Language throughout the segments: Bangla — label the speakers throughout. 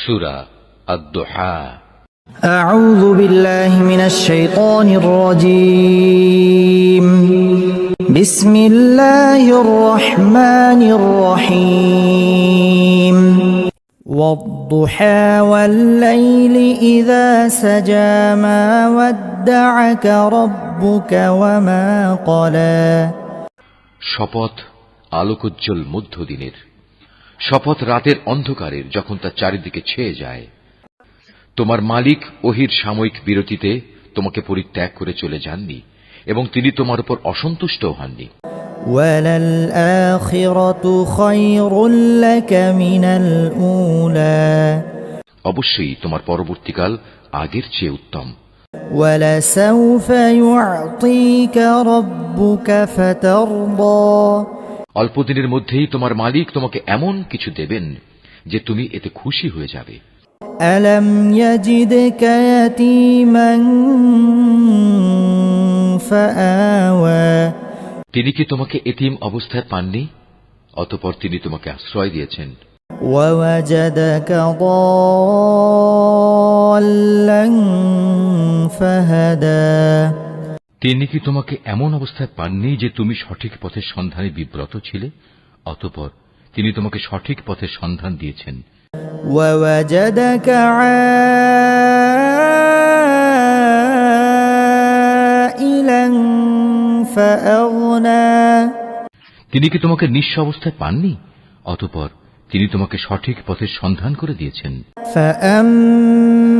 Speaker 1: সুরা আদ-দুহা
Speaker 2: أعوذ بالله من الشيطان الرجيم بسم الله الرحمن الرحيم والضحى والليل إذا سجى ما ودعك ربك وما قلى
Speaker 1: শপথ আলোকোজ্জ্বল মধ্যদিনের শপথ রাতের অন্ধকারের যখন তা চারিদিকে ছেয়ে যায় তোমার মালিক ওহির সাময়িক বিরতিতে তোমাকে পরিত্যাগ করে চলে যাননি এবং তিনি তোমার উপর অসন্তুষ্ট হননি
Speaker 2: وللآخرة خير لك من الأولى
Speaker 1: অবশ্যই তোমার পরবর্তীকাল আগের চেয়ে উত্তম
Speaker 2: ولسوف يعطيك ربك فترضى
Speaker 1: অল্পদিনের মধ্যেই তোমার মালিক তোমাকে এমন কিছু দেবেন যে তুমি এতে খুশি হয়ে যাবে
Speaker 2: ألم يجدك يتيما فآوى
Speaker 1: তিনি কি তোমাকে এতিম অবস্থায় পাননি অতপর তিনি তোমাকে আশ্রয় দিয়েছেন
Speaker 2: ووجدك ضالا فهدى
Speaker 1: তিনি কি তোমাকে এমন অবস্থায় পাননি যে তুমি সঠিক পথের সন্ধানে বিব্রত ছিলে অতপর তিনি তোমাকে সঠিক পথের সন্ধান দিয়েছেন
Speaker 2: ووجدك عائلا فأغنى
Speaker 1: তিনি কি তোমাকে নিঃস্ব অবস্থায় পাননি অতপর তিনি তোমাকে সঠিক পথের সন্ধান করে দিয়েছেন
Speaker 2: فأما اليتيم فلا تقهر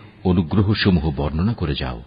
Speaker 1: অনুগ্রহসমূহ বর্ণনা করে যাও।